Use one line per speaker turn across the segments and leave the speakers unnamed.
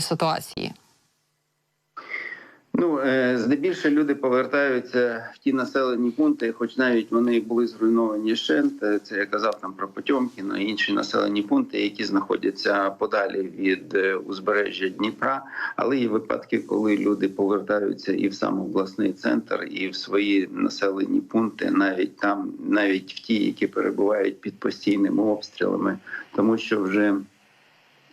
ситуації?
Ну е, здебільшого люди повертаються в ті населені пункти, хоч навіть вони були зруйновані щент. Е, Це я казав там про Потьомкіно і інші населені пункти, які знаходяться подалі від е, узбережжя Дніпра. Але є випадки, коли люди повертаються і в сам обласний центр, і в свої населені пункти, навіть там, навіть в ті, які перебувають під постійними обстрілами, тому що вже.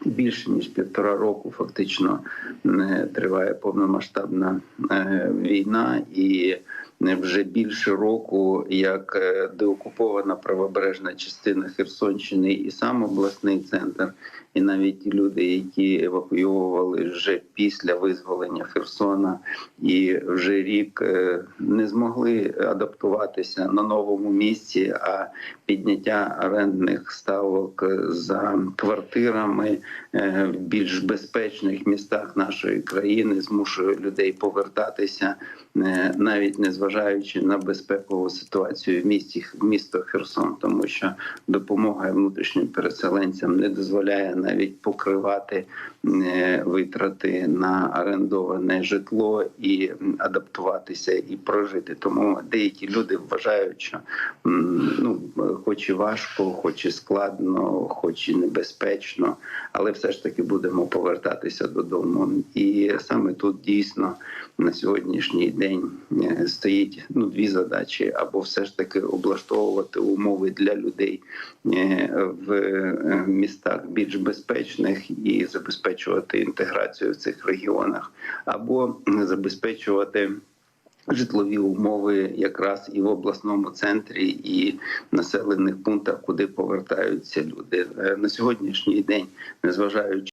Більше ніж півтора року фактично е, триває повномасштабна е, війна, і вже більше року, як е, деокупована правобережна частина Херсонщини і сам обласний центр, і навіть люди, які евакуйовували вже після визволення Херсона, і вже рік е, не змогли адаптуватися на новому місці, а підняття орендних ставок за квартирами е, в більш безпечних містах нашої країни змушує людей повертатися, навіть незважаючи на безпекову ситуацію в місті місто Херсон, тому що допомога внутрішнім переселенцям не дозволяє навіть покривати е, витрати на орендоване житло і адаптуватися і прожити. Тому деякі люди вважають, що ну хоч і важко, хоч і складно, хоч і небезпечно, але все ж таки будемо повертатися додому. І саме тут дійсно на сьогоднішній день е, стоїть ну дві задачі: або все ж таки облаштовувати умови для людей е, в е, містах більш безпечних і забезпечувати інтеграцію в цих регіонах, або забезпечувати. Житлові умови якраз і в обласному центрі, і населених пунктах, куди повертаються люди Е, на сьогоднішній день, незважаючи